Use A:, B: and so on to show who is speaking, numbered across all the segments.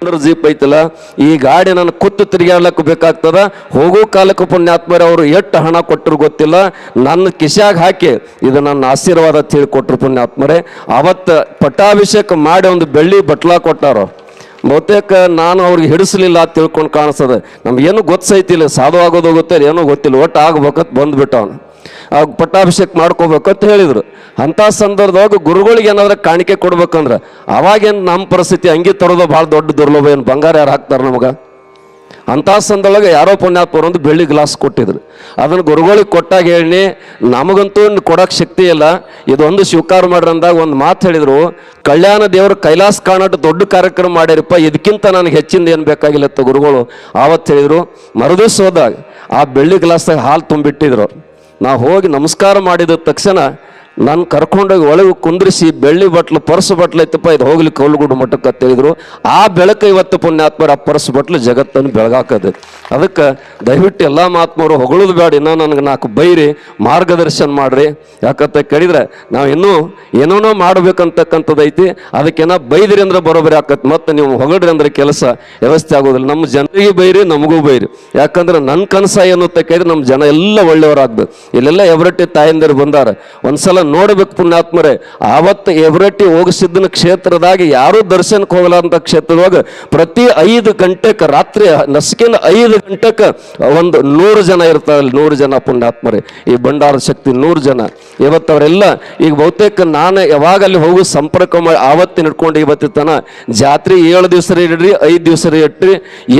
A: ಅಂದ್ರೆ ಜೀಪ್ ಐತಲ್ಲ, ಈ ಗಾಡಿ ನನ್ನ ಕುತ್ತು ತಿರುಗಾಡ್ಲಕ್ಕೆ ಬೇಕಾಗ್ತದ. ಹೋಗೋ ಕಾಲಕ್ಕೆ ಪುಣ್ಯಾತ್ಮರ ಅವರು ಎಷ್ಟು ಹಣ ಕೊಟ್ಟರು ಗೊತ್ತಿಲ್ಲ. ನನ್ನ ಕಿಶಾಗ ಹಾಕಿ ಇದು ನನ್ನ ಆಶೀರ್ವಾದ ತಿಳ್ಕೊಟ್ರು ಪುಣ್ಯಾತ್ಮರೇ. ಅವತ್ತು ಪಟ್ಟಾಭಿಷೇಕ ಮಾಡಿ ಒಂದು ಬೆಳ್ಳಿ ಬಟ್ಲ ಕೊಟ್ಟಾರ. ಬಹುತೇಕ ನಾನು ಅವ್ರಿಗೆ ಹಿಡಿಸಲಿಲ್ಲ ತಿಳ್ಕೊಂಡು ಕಾಣಿಸ್ತದೆ. ನಮ್ಗೇನು ಗೊತ್ತೈತಿಲ್ಲ, ಸಾಧು ಆಗೋದು ಗೊತ್ತಿಲ್ಲ ಏನೋ ಗೊತ್ತಿಲ್ಲ. ಒಟ್ಟು ಆಗ್ಬೇಕಂತ ಬಂದ್ಬಿಟ್ಟ ಅವನು ಪಟ್ಟಾಭಿಷೇಕ ಅಂತ ಹೇಳಿದರು. ಅಂಥ ಸಂದರ್ಭದಾಗ ಗುರುಗಳಿಗೆ ಏನಾದ್ರೆ ಕಾಣಿಕೆ ಕೊಡ್ಬೇಕಂದ್ರೆ ಅವಾಗೇನು ನಮ್ಮ ಪರಿಸ್ಥಿತಿ ಅಂಗಿ ತರೋದು ಭಾಳ ದೊಡ್ಡ ದುರ್ಲಭ ಏನು ಬಂಗಾರ ಯಾರು ಹಾಕ್ತಾರೆ ನಮಗೆ? ಅಂಥ ಸಂದೊಳಗೆ ಯಾರೋ ಪುಣ್ಯಾತ್ಮರು ಒಂದು ಬೆಳ್ಳಿ ಗ್ಲಾಸ್ ಕೊಟ್ಟಿದ್ರು. ಅದನ್ನು ಗುರುಗಳಿಗೆ ಕೊಟ್ಟಾಗ ಹೇಳಿ, ನಮಗಂತೂ ಕೊಡೋಕೆ ಶಕ್ತಿ ಇಲ್ಲ. ಇದೊಂದು ಸ್ವೀಕಾರ ಮಾಡ್ರಿ ಅಂದಾಗ ಒಂದು ಮಾತು ಹೇಳಿದರು, ಕಲ್ಯಾಣ ದೇವರು ಕೈಲಾಸ ಕಾಣಟ್ಟು ದೊಡ್ಡ ಕಾರ್ಯಕ್ರಮ ಮಾಡ್ಯಾರಪ್ಪ ಇದಕ್ಕಿಂತ ನನಗೆ ಹೆಚ್ಚಿಂದ ಏನು ಬೇಕಾಗಿಲ್ಲ ಅಂತ ಗುರುಗಳು ಆವತ್ತು ಹೇಳಿದರು. ಮರುದಿವ್ಸ ಹೋದಾಗ ಆ ಬೆಳ್ಳಿ ಗ್ಲಾಸ್ದಾಗ ಹಾಲು ತುಂಬಿಟ್ಟಿದ್ರು. ನಾವು ಹೋಗಿ ನಮಸ್ಕಾರ ಮಾಡಿದ ತಕ್ಷಣ ನಾನು ಕರ್ಕೊಂಡೋಗಿ ಒಳಗೆ ಕುಂದ್ರಿಸಿ ಬೆಳ್ಳಿ ಬಟ್ಲು, ಪರ್ಸ್ ಬಟ್ಲು ಐತಪ್ಪ, ಇದು ಹೋಗ್ಲಿ ಕೌಲುಗುಡು ಮಟ್ಟಕ್ಕೆ ಅಂತ ಆ ಬೆಳಕು ಇವತ್ತು ಪುಣ್ಯಾತ್ಮರ ಆ ಪರ್ಸ್ ಬಟ್ಲು ಜಗತ್ತನ್ನು ಬೆಳಗಾಕದೆ. ಅದಕ್ಕೆ ದಯವಿಟ್ಟು ಎಲ್ಲ ಮಹಾತ್ಮರು ಹೊಗಳೋದು ಬೇಡ, ಇನ್ನೂ ನನಗೆ ನಾಲ್ಕು ಬೈರಿ, ಮಾರ್ಗದರ್ಶನ ಮಾಡ್ರಿ. ಯಾಕಂತ ಕೇಳಿದ್ರೆ ನಾವು ಇನ್ನೂ ಏನೇನೋ ಮಾಡ್ಬೇಕಂತಕ್ಕಂಥದ್ದು ಐತಿ, ಅದಕ್ಕೇನ ಬೈದ್ರಿ ಅಂದ್ರೆ ಬರೋಬರಿ ಆಕತ್. ಮತ್ತೆ ನೀವು ಹೊಗಳ್ರಿ ಅಂದ್ರೆ ಕೆಲಸ ವ್ಯವಸ್ಥೆ ಆಗೋದಿಲ್ಲ. ನಮ್ಮ ಜನರಿಗೆ ಬೈರಿ, ನಮಗೂ ಬೈರಿ. ಯಾಕಂದ್ರೆ ನನ್ನ ಕನಸ ಏನು ಅಂತ ಕೇಳಿದ್ರೆ ನಮ್ಮ ಜನ ಎಲ್ಲ ಒಳ್ಳೆಯವರಾಗ್ಬೇಕು. ಇಲ್ಲೆಲ್ಲ ಎವರಟ್ಟಿ ತಾಯಂದಿರು ಬಂದಾರ. ಒಂದ್ಸಲ ನೋಡ್ಬೇಕು ಪುಣ್ಯಾತ್ಮರೇ. ಆವತ್ತು ಎವರಟ್ಟಿ ಹೋಗಿಸಿದ್ದನ ಕ್ಷೇತ್ರದಾಗ ಯಾರೂ ದರ್ಶನಕ್ಕೆ ಹೋಗಲಾರಂಥ ಕ್ಷೇತ್ರದೊಳಗೆ ಪ್ರತಿ ಐದು ಗಂಟೆಗೆ ರಾತ್ರಿ ನಸಿಕಿನ ಐದು ಗಂಟೆಗೆ ಒಂದು ನೂರು ಜನ ಇರ್ತಾರೆ ನೂರು ಜನ ಪುಣ್ಯಾತ್ಮರೇ. ಈ ಭಂಡಾರ ಶಕ್ತಿ ನೂರು ಜನ. ಇವತ್ತವರೆಲ್ಲ ಈಗ ಬಹುತೇಕ ನಾನು ಯಾವಾಗ ಅಲ್ಲಿ ಹೋಗಿ ಸಂಪರ್ಕ ಮಾಡಿ ಆವತ್ತಿನ ಹಿಡ್ಕೊಂಡು ಇವತ್ತಿತ್ತನ ತನ ಜಾತ್ರೆ ಏಳು ದಿವಸ ಇಡ್ರಿ, ಐದು ದಿವಸ ಇಟ್ರಿ,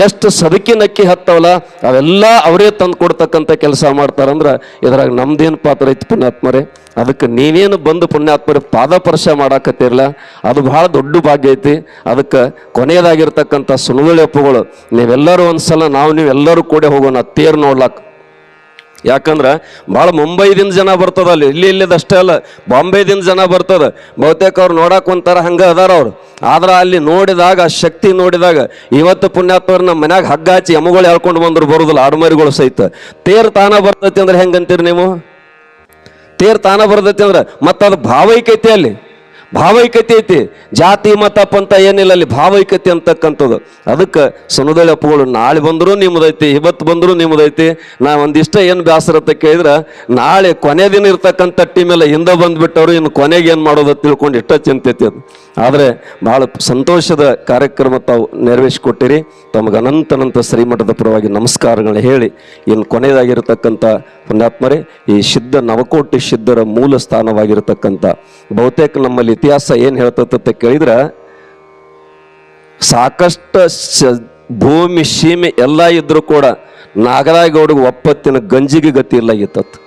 A: ಎಷ್ಟು ಸದಕಿನಕ್ಕಿ ಹತ್ತವಲ್ಲ, ಅವೆಲ್ಲ ಅವರೇ ತಂದು ಕೊಡ್ತಕ್ಕಂಥ ಕೆಲಸ ಮಾಡ್ತಾರಂದ್ರೆ ಇದ್ರಾಗ ನಮ್ದೇನು ಪಾತ್ರ ಐತಿ ಪುಣ್ಯಾತ್ಮರೇ. ಅದಕ್ಕೆ ನೀವೇನು ಬಂದು ಪುಣ್ಯಾತ್ಮರ ಪಾದಪರ್ಶ ಮಾಡಾಕತ್ತಿರಲ್ಲ ಅದು ಬಹಳ ದೊಡ್ಡ ಭಾಗ್ಯ ಐತಿ. ಅದಕ್ಕೆ ಕೊನೆಯದಾಗಿರ್ತಕ್ಕಂಥ ಸುನುವಳಿ ಅಪ್ಪುಗಳು, ನೀವೆಲ್ಲರೂ ಒಂದ್ಸಲ ನಾವು ನೀವೆಲ್ಲರೂ ಕೂಡ ಹೋಗೋಣ, ತೇರು ನೋಡ್ಲಾಕ. ಯಾಕಂದ್ರೆ ಭಾಳ ಮುಂಬೈದಿಂದ ಜನ ಬರ್ತದ ಅಲ್ಲಿ. ಇಲ್ಲಿ ಇಲ್ಲಿದಷ್ಟೇ ಅಲ್ಲ, ಬಾಂಬೆದಿಂದ ಜನ ಬರ್ತದೆ. ಬಹುತೇಕ ಅವ್ರು ನೋಡಕ್ ಒಂಥರ ಹಂಗ ಅದಾರ ಅವ್ರು. ಆದ್ರೆ ಅಲ್ಲಿ ನೋಡಿದಾಗ, ಆ ಶಕ್ತಿ ನೋಡಿದಾಗ, ಇವತ್ತು ಪುಣ್ಯಾತ್ಮರ ನಮ್ಮ ಮನ್ಯಾಗ ಹಗ್ಗ ಹಚ್ಚಿ ಎಮ್ಮುಗಳು ಹೇಳ್ಕೊಂಡು ಬಂದ್ರು ಬರುದಿಲ್ಲ, ಆಡುಮರಿಗಳು ಸಹಿತ. ತೇರ್ ತಾನ ಬರ್ತೈತಿ ಅಂದ್ರೆ ಹೆಂಗಂತೀರಿ ನೀವು? ತೇರ್ ತಾನ ಬರ್ತೈತಿ ಅಂದ್ರೆ ಮತ್ತೆ ಅದು ಅಲ್ಲಿ. ಭಾವೈಕ್ಯತೆ ಐತಿ. ಜಾತಿ, ಮತ, ಪಂಥ ಏನಿಲ್ಲ ಅಲ್ಲಿ ಭಾವೈಕ್ಯತೆ ಅಂತಕ್ಕಂಥದ್ದು. ಅದಕ್ಕೆ ಸಮುದಾಯ ಅಪ್ಪಗಳು, ನಾಳೆ ಬಂದರೂ ನಿಮ್ಮದೈತಿ, ಇವತ್ತು ಬಂದರೂ ನಿಮ್ಮದೈತಿ. ನಾ ಒಂದಿಷ್ಟ ಏನು ಬೇಸರ ಅಂತ ಕೇಳಿದ್ರೆ, ನಾಳೆ ಕೊನೆ ದಿನ ಇರ್ತಕ್ಕಂಥ ಟೀಮೆಲ್ಲ ಹಿಂದೆ ಬಂದ್ಬಿಟ್ಟವ್ರು, ಇನ್ನು ಕೊನೆಗೆ ಏನು ಮಾಡೋದು ತಿಳ್ಕೊಂಡು ಇಷ್ಟ ಚಿಂತೆ ಐತಿ ಅದು. ಆದರೆ ಭಾಳ ಸಂತೋಷದ ಕಾರ್ಯಕ್ರಮ ತಾವು ನೆರವೇರಿಸಿಕೊಟ್ಟಿರಿ. ತಮಗೆ ಅನಂತನಂತ ಶ್ರೀಮಠದ ಪರವಾಗಿ ನಮಸ್ಕಾರಗಳನ್ನ ಹೇಳಿ, ಇನ್ನು ಕೊನೆಯದಾಗಿರ್ತಕ್ಕಂಥ ಪುಣ್ಯಾತ್ಮರೇ, ಈ ಸಿದ್ಧ ನವಕೋಟಿ ಸಿದ್ಧರ ಮೂಲ ಸ್ಥಾನವಾಗಿರ್ತಕ್ಕಂಥ ಬಹುತೇಕ ನಮ್ಮಲ್ಲಿ ಇತಿಹಾಸ ಏನು ಹೇಳ್ತಂತ ಕೇಳಿದ್ರೆ, ಸಾಕಷ್ಟು ಭೂಮಿ, ಸೀಮೆ ಎಲ್ಲ ಇದ್ದರೂ ಕೂಡ ನಾಗರಾಯಗೌಡಗೆ ಒಪ್ಪತ್ತಿನ ಗಂಜಿಗೆ ಗತಿ ಇಲ್ಲ ಇತ್ತತ್ತು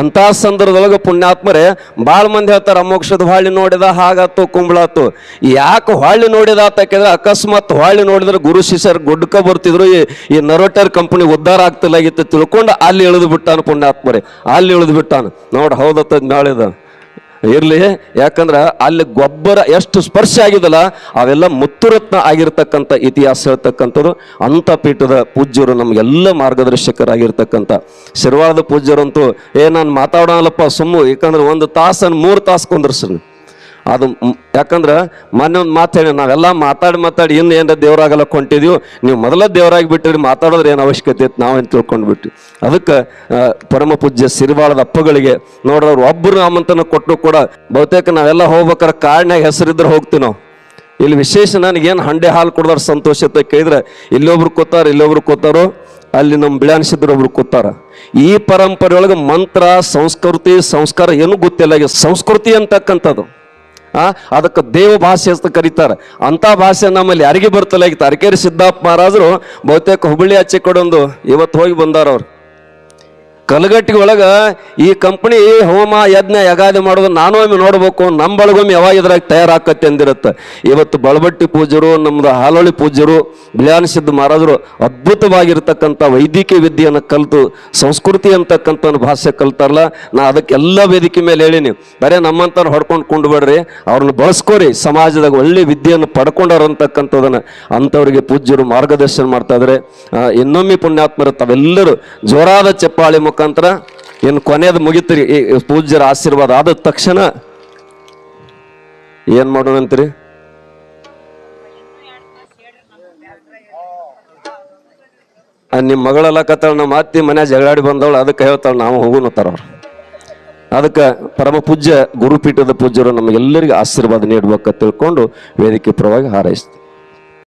A: ಅಂಥ ಸಂದರ್ಭದೊಳಗೆ ಪುಣ್ಯಾತ್ಮರೇ ಭಾಳ ಮಂದಿ ಹೇಳ್ತಾರೆ ಅಮೋಕ್ಷದ ಹೊಳ್ಳಿ ನೋಡಿದ ಹಾಗಾತು, ಕುಂಬಳಾತು. ಯಾಕೆ ಹೊಳ್ಳಿ ನೋಡಿದ ಅಂತ ಕೇಳಿದ್ರೆ, ಅಕಸ್ಮಾತ್ ಹೊಳ್ಳಿ ನೋಡಿದ್ರೆ ಗುರು ಶಿಷ್ಯರು ಗುಡ್ಕ ಬರ್ತಿದ್ರು, ಈ ಈ ನರೋಟರ್ ಕಂಪನಿ ಉದ್ಧಾರ ಆಗ್ತಿಲ್ಲ ಆಗಿತ್ತು ತಿಳ್ಕೊಂಡು ಅಲ್ಲಿ ಇಳಿದು ಬಿಟ್ಟಾನು ಪುಣ್ಯಾತ್ಮರೇ. ಅಲ್ಲಿ ಇಳಿದು ಬಿಟ್ಟಾನು. ನೋಡಿ ಹೌದತ್ತದ ನಾಳಿದ ಇರಲಿ, ಯಾಕಂದ್ರೆ ಅಲ್ಲಿ ಗೊಬ್ಬರ ಎಷ್ಟು ಸ್ಪರ್ಶ ಆಗಿದಲ್ಲ, ಅವೆಲ್ಲ ಮುತ್ತುರತ್ನ ಆಗಿರ್ತಕ್ಕಂಥ ಇತಿಹಾಸ ಹೇಳ್ತಕ್ಕಂಥದ್ದು ಅಂತ ಪೀಠದ ಪೂಜ್ಯರು ನಮಗೆಲ್ಲ ಮಾರ್ಗದರ್ಶಕರಾಗಿರ್ತಕ್ಕಂಥ. ಶಿರ್ವಾದ ಪೂಜ್ಯರಂತೂ, ಏ, ನಾನು ಮಾತಾಡೋಣಲ್ಲಪ್ಪ ಸುಮ್ಮು, ಯಾಕಂದ್ರೆ ಒಂದು ತಾಸನ್ನು ಮೂರು ತಾಸು ಕುಂದ್ರಸ್ರಿ. ಅದು ಯಾಕಂದ್ರೆ ಮೊನ್ನೆ ಒಂದು ಮಾತಾಡಿ ನಾವೆಲ್ಲ ಮಾತಾಡಿ ಮಾತಾಡಿ ಇನ್ನು ಏನಾರ ದೇವರಾಗಲ್ಲ ಕೊಂಟಿದೀವಿ, ನೀವು ಮೊದಲ ದೇವರಾಗಿ ಬಿಟ್ಟಿರಿ, ಮಾತಾಡೋದ್ರೆ ಏನು ಅವಶ್ಯಕತೆ ಇತ್ತು, ನಾವೇನು ತಿಳ್ಕೊಂಡು ಬಿಟ್ಟು ಅದಕ್ಕೆ ಪರಮ ಪೂಜ್ಯ ಸಿರಿವಾಳದ ಅಪ್ಪಗಳಿಗೆ ನೋಡ್ರವ್ರು ಒಬ್ಬರು ಆಮಂತ್ರಣ ಕೊಟ್ಟರು ಕೂಡ, ಬಹುತೇಕ ನಾವೆಲ್ಲ ಹೋಗ್ಬೇಕಾದ್ರೆ ಕಾಡ್ನಾಗ ಹೆಸರಿದ್ರೆ ಹೋಗ್ತೀವಿ ನಾವು. ಇಲ್ಲಿ ವಿಶೇಷ ನನಗೇನು ಹಂಡೆ ಹಾಲು ಕೊಡೋದ್ರ ಸಂತೋಷ ಅಂತ ಕೇಳಿದ್ರೆ, ಇಲ್ಲೊಬ್ರು ಕೂತಾರ, ಇಲ್ಲೊಬ್ರು ಕೂತಾರೋ, ಅಲ್ಲಿ ನಮ್ಮ ಬಿಳಾಣಿಸಿದ್ರು ಒಬ್ರು ಕೂತಾರ. ಈ ಪರಂಪರೆಯೊಳಗೆ ಮಂತ್ರ, ಸಂಸ್ಕೃತಿ, ಸಂಸ್ಕಾರ ಏನೂ ಗೊತ್ತಿಲ್ಲ ಸಂಸ್ಕೃತಿ ಅಂತಕ್ಕಂಥದ್ದು. ಅದಕ್ಕೆ ದೇವ ಭಾಷೆ ಅಂತ ಕರೀತಾರೆ. ಅಂಥ ಭಾಷೆ ನಮ್ಮಲ್ಲಿ ಯಾರಿಗೆ ಬರ್ತಲ್ಲ ಈಗ ತರಕೇರಿ ಸಿದ್ದಪ್ಪ ಮಹಾರಾಜರು ಬಹುತೇಕ ಹುಬ್ಬಳ್ಳಿ ಆಚೆ ಕಡೊಂದು ಇವತ್ತು ಹೋಗಿ ಬಂದಾರ ಅವ್ರು ಕಲಗಟ್ಟಿ ಒಳಗ ಈ ಕಂಪನಿ ಹೋಮ, ಯಜ್ಞ, ಯಗಾದಿ ಮಾಡೋದು ನಾನು ಒಮ್ಮೆ ನೋಡ್ಬೇಕು. ನಮ್ಮ ಬಳಗೊಮ್ಮೆ ಯಾವಾಗ ಇದ್ರಾಗ ತಯಾರಾಕತ್ತೆ ಅಂದಿರುತ್ತೆ. ಇವತ್ತು ಬಳಬಟ್ಟಿ ಪೂಜ್ಯರು, ನಮ್ದು ಹಾಲೊಳಿ ಪೂಜ್ಯರು, ಬಿಳಿಯಾನ ಸಿದ್ಧ ಮಹಾರಾಜರು ಅದ್ಭುತವಾಗಿರ್ತಕ್ಕಂಥ ವೈದ್ಯಕೀಯ ವಿದ್ಯೆಯನ್ನು ಕಲಿತು, ಸಂಸ್ಕೃತಿ ಅಂತಕ್ಕಂಥ ಭಾಷೆ ಕಲ್ತಾರಲ್ಲ, ನಾ ಅದಕ್ಕೆಲ್ಲ ವೇದಿಕೆ ಮೇಲೆ ಹೇಳೀನಿ. ಬರೇ ನಮ್ಮಂಥವ್ರು ಹೊಡ್ಕೊಂಡು ಕೊಂಡ್ಬೇಡ್ರಿ, ಅವ್ರನ್ನ ಬಳಸ್ಕೋರಿ. ಸಮಾಜದಾಗ ಒಳ್ಳೆ ವಿದ್ಯೆಯನ್ನು ಪಡ್ಕೊಂಡವ್ರು ಅಂತಕ್ಕಂಥದನ್ನ ಅಂಥವ್ರಿಗೆ ಪೂಜ್ಯರು ಮಾರ್ಗದರ್ಶನ ಮಾಡ್ತಾ ಇದ್ದಾರೆ ಇನ್ನೊಮ್ಮೆ ಪುಣ್ಯಾತ್ಮರು ತಾವೆಲ್ಲರೂ ಜೋರಾದ ಚಪ್ಪಾಳಿ ಮುಖಾಂತರ ಇನ್ನು ಕೊನೆಯದು ಮುಗಿತ್ರಿ ಪೂಜ್ಯರ ಆಶೀರ್ವಾದ ಆದ ತಕ್ಷಣ ಏನ್ ಮಾಡೋಣಂತೀರಿ ನಿಮ್ಮ ಮಗಳೆಲ್ಲ ಕತ್ತಾಳ, ನಮ್ಮ ಅತ್ತಿ ಮನ್ಯಾಗ ಜಗಳಾಡಿ ಬಂದವಳು, ಅದಕ್ಕೆ ಹೇಳ್ತಾಳೆ ನಾವು ಹೋಗುನತ್ತಾರ ಅವ್ರು. ಅದಕ್ಕೆ ಪರಮ ಪೂಜ್ಯ ಗುರುಪೀಠದ ಪೂಜ್ಯರು ನಮಗೆಲ್ಲರಿಗೂ ಆಶೀರ್ವಾದ ನೀಡ್ಬೇಕ ತಿಳ್ಕೊಂಡು ವೇದಿಕೆ ಪರವಾಗಿ ಹಾರೈಸ್ತೀವಿ.